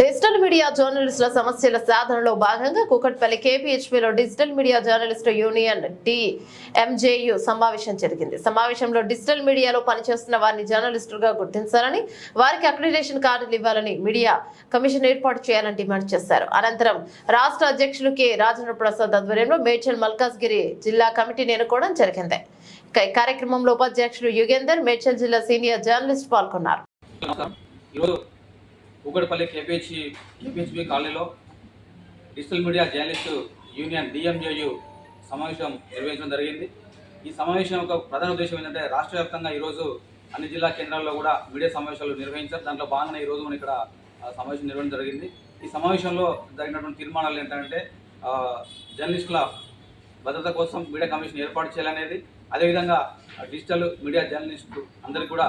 Digital media జర్నలిస్టుల సమస్యల సాధనలో భాగంగా Kukatpally కేపీహెచ్పీలో digital media journalist union DMJU సమావేశం జరిగింది. సమావేశంలో డిజిటల్ మీడియాలో పనిచేస్తున్న వారిని జర్నలిస్టులుగా గుర్తించాలని వారికి అక్రిడేషన్ కార్డులు ఇవ్వాలని మీడియా కమిషన్ ఏర్పాటు చేయాలని డిమాండ్ చేశారు. అనంతరం రాష్ట్ర అధ్యక్షులు కె రాజేంద్ర ప్రసాద్ ఆధ్వర్యంలో మేడ్చల్ మల్కాజ్గిరి జిల్లా కమిటీని ఎన్నుకోవడం జరిగింది. ఈ కార్యక్రమంలో ఉపాధ్యక్షులు యుగేందర్ మేడ్చల్ జిల్లా సీనియర్ జర్నలిస్ట్ పాల్గొన్నారు. ఉగడపల్లి కేపీహెచ్ కేపీహెచ్బి కాలనీలో digital media journalist union DMJU సమావేశం నిర్వహించడం జరిగింది. ఈ సమావేశం యొక్క ప్రధాన ఉద్దేశం ఏంటంటే రాష్ట్ర వ్యాప్తంగా ఈరోజు అన్ని జిల్లా కేంద్రాల్లో కూడా మీడియా సమావేశాలు నిర్వహించారు. దాంట్లో భాగంగా ఈరోజు మనం ఇక్కడ సమావేశం నిర్వహించడం జరిగింది. ఈ సమావేశంలో జరిగినటువంటి తీర్మానాలు ఏంటంటే జర్నలిస్టుల భద్రత కోసం మీడియా కమిషన్ ఏర్పాటు చేయాలనేది. అదేవిధంగా డిజిటల్ మీడియా జర్నలిస్టు అందరికీ కూడా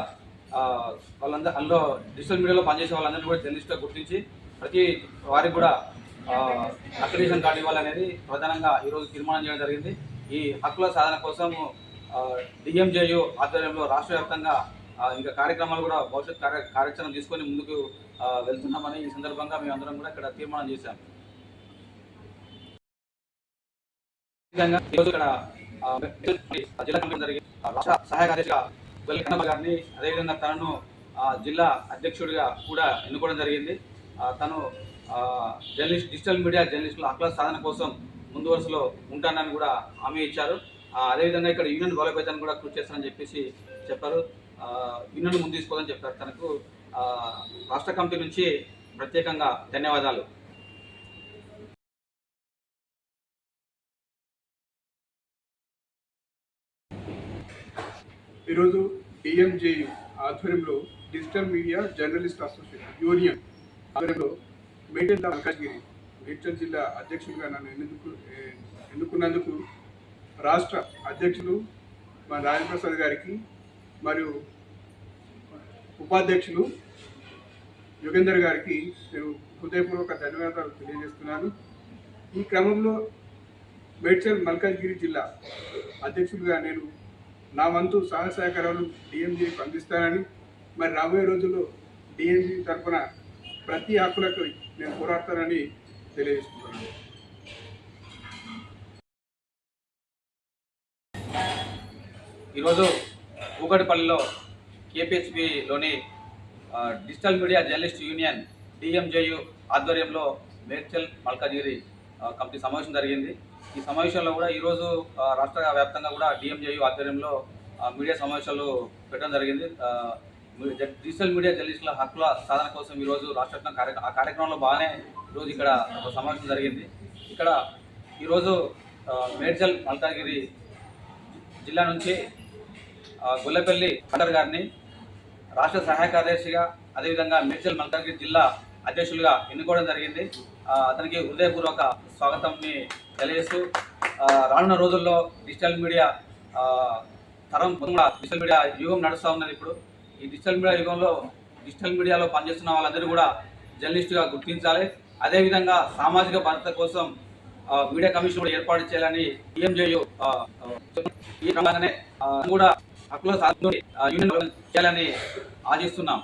వాళ్ళందరూ అందులో డిజిటల్ మీడియాలో పనిచేసే వాళ్ళందరినీ కూడా జర్నలిస్ట్గా గుర్తించి ప్రతి వారికి కూడా అక్రిడేషన్ కార్డు ఇవ్వాలనేది ప్రధానంగా ఈరోజు తీర్మానం చేయడం జరిగింది. ఈ హక్కుల సాధన కోసం డిఎంజేయు ఆధ్వర్యంలో రాష్ట్ర వ్యాప్తంగా ఇంకా కార్యక్రమాలు కూడా భవిష్యత్ కార్య కార్యాచరణ తీసుకొని ముందుకు వెళ్తున్నామని ఈ సందర్భంగా మేమందరం కూడా ఇక్కడ తీర్మానం చేశాం. విధంగా ఈరోజు ఇక్కడ జిల్లా కమిటీ రాష్ట్ర సహాయ కార్యదర్శిగా వెల్కన్న గారిని అదేవిధంగా తనను జిల్లా అధ్యక్షుడిగా కూడా ఎన్నుకోవడం జరిగింది. తను జర్నలిస్ట్ డిజిటల్ మీడియా జర్నలిస్టుల హక్కుల సాధన కోసం ముందు వరుసలో ఉంటానని కూడా హామీ ఇచ్చారు. అదేవిధంగా ఇక్కడ యూనియన్ బలోపేతాన్ని కూడా కృషి చేస్తానని చెప్పేసి చెప్పారు. యూనియన్ ముందు తీసుకోవాలని చెప్పారు తనకు. రాష్ట్ర కమిటీ నుంచి ప్రత్యేకంగా ధన్యవాదాలు. ఈరోజు డిఎంజేయు ఆధ్వర్యంలో digital media journalist association union ఆధ్వర్యంలో మేడల్ మల్కాజ్గిరి మేడ్చల్ జిల్లా అధ్యక్షుడిగా నన్ను ఎన్నుకు ఎన్నుకున్నందుకు రాష్ట్ర అధ్యక్షులు మన రాజప్రసాద్ గారికి మరియు ఉపాధ్యక్షులు యోగేందర్ గారికి నేను హృదయపూర్వక ధన్యవాదాలు తెలియజేస్తున్నాను. ఈ క్రమంలో మేడ్చల్ మల్కాజ్గిరి జిల్లా అధ్యక్షుడిగా నేను నా వంతు సహాయ సహకారాలు డిఎంజీకి అందిస్తానని మరి రాబోయే రోజుల్లో డిఎంజీ తరఫున ప్రతి హక్కులకు నేను పోరాడతానని తెలియజేస్తున్నాను ఈరోజు కూకటిపల్లిలో కేపీహెచ్బిలోని digital media journalist union DMJU ఆధ్వర్యంలో మేడ్చల్ మల్కాజిగిరి కమిటీ సమావేశం జరిగింది. ఈ సమావేశంలో కూడా ఈరోజు రాష్ట్ర వ్యాప్తంగా కూడా డిఎంజేయు ఆధ్వర్యంలో మీడియా సమావేశాలు పెట్టడం జరిగింది. మీ- డిజిటల్ మీడియా జర్నలిస్టుల హక్కుల సాధన కోసం ఈరోజు రాష్ట్ర వ్యాప్తంగా ఆ కార్యక్రమంలో బాగానే ఈరోజు ఇక్కడ ఒక సమావేశం జరిగింది. ఇక్కడ ఈరోజు మేడ్చల్ మల్కాగిరి జిల్లా నుంచి గుల్లపల్లి గొల్లపల్లి గారిని రాష్ట్ర సహాయ కార్యదర్శిగా అదేవిధంగా మేడ్చల్ మల్కాగిరి జిల్లా అధ్యక్షులుగా ఎన్నుకోవడం జరిగింది. అతనికి హృదయపూర్వక స్వాగతంని తెలియజేస్తూ రానున్న రోజుల్లో డిజిటల్ మీడియా తరం కూడా డిజిటల్ మీడియా యుగం నడుస్తూ ఉన్నది ఇప్పుడు. ఈ డిజిటల్ మీడియా యుగంలో డిజిటల్ మీడియాలో పనిచేస్తున్న వాళ్ళందరూ కూడా జర్నలిస్టుగా గుర్తించాలి. అదేవిధంగా సామాజిక భద్రత కోసం మీడియా కమిషన్ కూడా ఏర్పాటు చేయాలని ఈఎంజేయు ఈ క్రమంగానే కూడా హక్కుల సాధన యూనియన్ చేయాలని ఆశిస్తున్నాం.